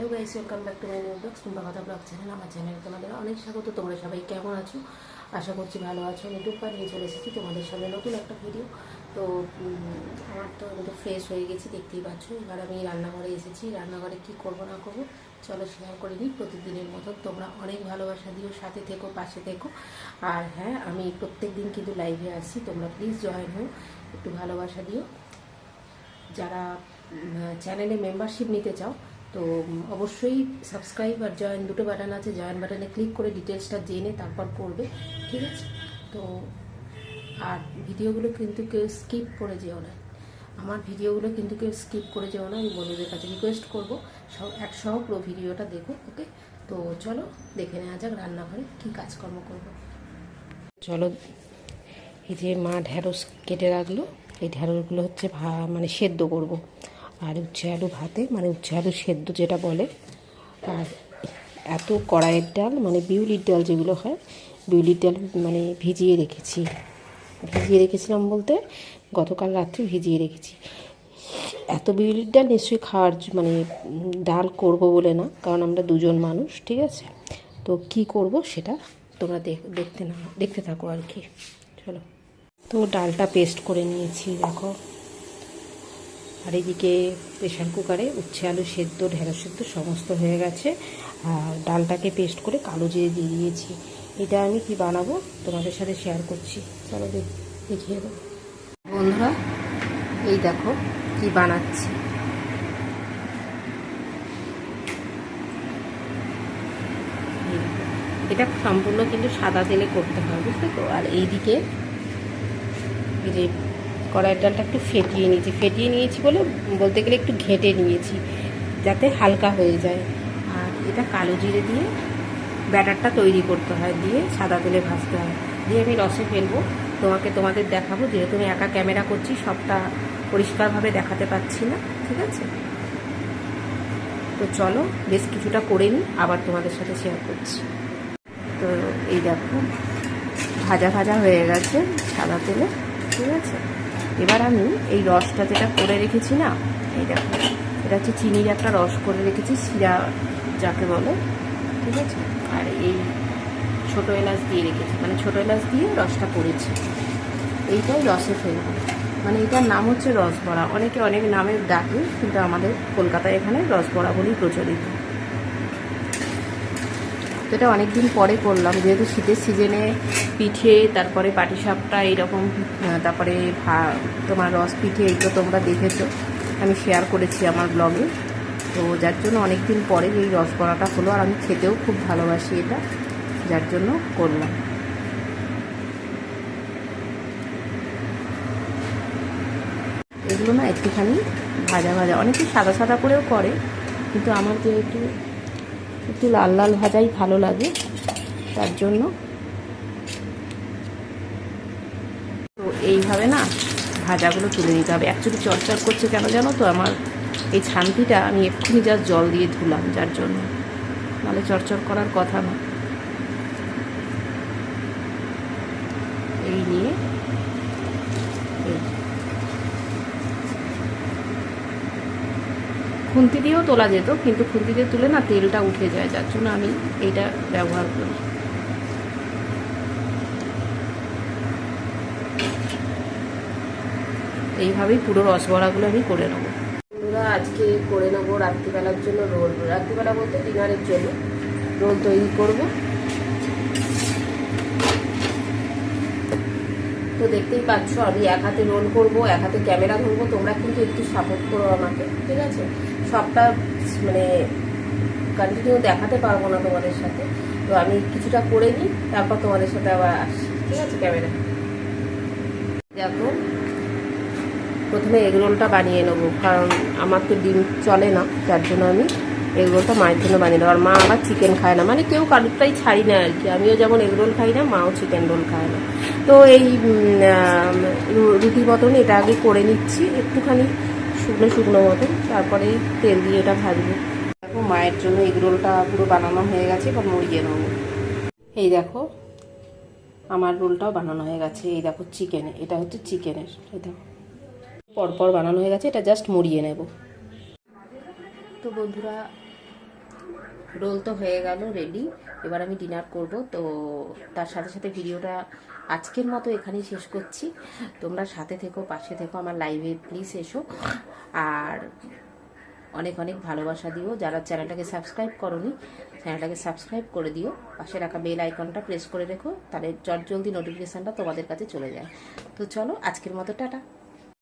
Hello guys welcome back to my vlog Sumpa কথা blog channel আমার চ্যানেলে তোমাদের অনেক স্বাগত। তোমরা সবাই কেমন আছো? আশা করছি ভালো আছো। আমি টুপ্পা নিয়ে চলে এসেছি তোমাদের সামনে নতুন একটা ভিডিও তো আমার তো আমি তো ফ্রেশ হয়ে গেছি, দেখতেই পাচ্ছ। এবার আমি রান্নাঘরে এসেছি। রান্নাঘরে কি করব, না করব, চলো শেয়ার করে নিই প্রতিদিনের মতো তোমরা অনেক ভালোবাসা দিও, সাথে থেকো, পাশে থেকো। আর হ্যাঁ আমি প্রত্যেক দিন কিন্তু লাইভে আসি তোমরা প্লিজ জয়েন হও, একটু ভালোবাসা দিও। যারা চ্যানেলে মেম্বারশিপ নিতে চাও তো অবশ্যই সাবস্ক্রাইব আর জয়েন দুটো বাটন আছে জয়েন বাটনে ক্লিক করে ডিটেলসটা জেনে তারপর করবে, ঠিক আছে? তো, আর ভিডিওগুলো কিন্তু কেউ স্কিপ করে যেও না। আমার ভিডিওগুলো কিন্তু কেউ স্কিপ করে যেও না, আমি বন্ধুদের কাছে রিকোয়েস্ট করব, সব একসহ পুরো ভিডিওটা দেখো ওকে তো, চলো, দেখে নেওয়া যাক রান্নাঘরে কী কাজকর্ম করব। চলো, এই যে মা ঢ্যাঁড়স কেটে রাখল, এই ঢ্যাঁড়সগুলো হচ্ছে ভা মানে সেদ্ধ করব। আর উচ্ছে আলু ভাতে মানে উচ্ছে আলু সেদ্ধ যেটা বলে, আর এত কড়াইয়ের ডাল মানে বিউলির ডাল যেগুলো হয়, বিউলির ডাল মানে ভিজিয়ে রেখেছি। ভিজিয়ে রেখেছিলাম বলতে গতকাল রাত্রে ভিজিয়ে রেখেছি। এত বিউলির ডাল নিশ্চয়ই খাওয়ার মানে ডাল করব বলে না, কারণ আমরা দুজন মানুষ, ঠিক আছে? তো কি করব সেটা তোমরা দেখ- দেখতে না, দেখতে থাকো আর কি। চলো। তো ডালটা পেস্ট করে নিয়েছি, দেখো। আর এদিকে প্রেশার কুকারে উচ্ছে আলু সেদ্ধ, ঢেঁড়স সেদ্ধ সমস্ত হয়ে গেছে। আর ডালটাকে পেস্ট করে কালো জিরে দিয়ে দিয়েছি। এটা আমি কি বানাবো? তোমাদের সাথে শেয়ার করছি। চলো দেখ- দেখিয়ে দেবো বন্ধুরা, এই দেখো কি বানাচ্ছি। এটা সম্পূর্ণ কিন্তু সাদা তেলে করতে হয়, বুঝলে তো? আর এইদিকে এই যে কড়াইয়ের ডালটা একটু ফেটিয়ে নিয়েছি। ফেটিয়ে নিয়েছি বলে বলতে গেলে একটু ঘেঁটে নিয়েছি, যাতে হালকা হয়ে যায়। আর এটা কালো জিরে দিয়ে ব্যাটারটা তৈরি করতে হয়, দিয়ে সাদা তেলে ভাজতে হয়। দিয়ে আমি রসে ফেলব। তোমাকে তোমাদের দেখাবো, যেহেতু আমি একা ক্যামেরা করছি, সবটা পরিষ্কারভাবে দেখাতে পাচ্ছি না, ঠিক আছে? তো চলো, বেশ কিছুটা করে নিই, আবার তোমাদের সাথে শেয়ার করছি। তো এই দেখো, ভাজা ভাজা হয়ে গেছে সাদা তেলে, ঠিক আছে? এবার আমি এই রসটা যেটা করে রেখেছি না, এই দেখো, এটা হচ্ছে চিনির একটা রস করে রেখেছি, শিরা যাকে বলে, ঠিক আছে? আর এই ছোটো এলাচ দিয়ে রেখেছি মানে ছোটো এলাচ দিয়ে রসটা করেছি। এইটাই রসে ফেলব মানে এটার নাম হচ্ছে রসবড়া। অনেকে অনেক নামে ডাকে, কিন্তু আমাদের কলকাতায় এখানে রসবড়া বলেই প্রচলিত। তো এটা অনেকদিন পরে করলাম, যেহেতু শীতের সিজনে পিঠে, তারপরে পাটিসাপটা এইরকম তারপরে ভা- তোমার রস পিঠে এইগুলো তোমরা দেখেছ, আমি শেয়ার করেছি আমার ব্লগে তো যার জন্য অনেক দিন পরে এই রস বড়াটা হলো, আর আমি খেতেও খুব ভালোবাসি এটা, যার জন্য করলাম। এগুলো না একটুখানি ভাজা ভাজা, অনেকে সাদা সাদা করেও করে, কিন্তু আমার যেহেতু একটু লাল লাল ভাজাই ভালো লাগে, তার জন্য। তো এইভাবে না ভাজাগুলো তুলে নিতে হবে। অ্যাকচুয়ালি চরচর করছে কেন জানো তো? আমার এই ছানটিটা আমি এক্ষুনি যা জল দিয়ে ধুলাম, যার জন্য। নাহলে চরচর করার কথা না এই নিয়ে এই খুন্তি দিয়েও তোলা যেত, কিন্তু খুন্তি দিয়ে তুলে না তেলটা উঠে যায়, যার জন্য আমি এইটা ব্যবহার করি। এইভাবেই পুরো রসবড়াগুলো আমি করে নেব। বন্ধুরা, আজকে করে নেব রাত্রিবেলার জন্য রোল। রাত্রিবেলা বলতে ডিনারের জন্য রোল তৈরি করব। তো দেখতেই পাচ্ছ, আমি এক হাতে রোল করব, এক হাতে ক্যামেরা ধরবো, তোমরা কিন্তু একটু সাপোর্ট করো আমাকে, ঠিক আছে? সবটা মানে কন্টিনিউ দেখাতে পারব না তোমাদের সাথে। তো আমি কিছুটা করে নিই, তারপর তোমাদের সাথে আবার আসছি। ঠিক আছে, ক্যামেরা? দেখো, প্রথমে এগ রোলটা বানিয়ে নেব, কারণ আমার তো ডিম চলে না, যার জন্য আমি এগ রোলটা মায়ের জন্য বানিয়ে নেব। আর মা আবার চিকেন খায় না মানে কেউ কারুরটাই ছাড়ি না আর কি। আমিও যেমন এগ রোল খাই না, মাও চিকেন রোল খায় না। তো এই রুটি মতন এটা আগে করে নিচ্ছি, একটুখানি শুকনো শুকনো মতন তারপরে তেল দিয়ে এটা ভাজবো। দেখো মায়ের জন্য এগ রোলটা পুরো বানানো হয়ে গেছে বা মুড়িয়ে নেব। এই দেখো আমার রোলটাও বানানো হয়ে গেছে। এই দেখো চিকেন এটা হচ্ছে চিকেনের এই দেখো। পরপর বানানো হয়ে গেছে এটা জাস্ট মুড়িয়ে নেব। তো বন্ধুরা রোল তো হয়ে গেল রেডি এবার আমি ডিনার করব। তো তার সাথে সাথে ভিডিওটা আজকের মতো এখানেই শেষ করছি। তোমরা সাথে থেকো, পাশে থেকো, আমার লাইভে প্লিজ এসো। আর অনেক অনেক ভালোবাসা দিও। যারা চ্যানেলটাকে সাবস্ক্রাইব করনি চ্যানেলটাকে সাবস্ক্রাইব করে দিও। পাশে রাখা বেল আইকনটা প্রেস করে রেখো, তাহলে জট জলদি নোটিফিকেশানটা তোমাদের কাছে চলে যায়। তো চলো, আজকের মতো টাটা।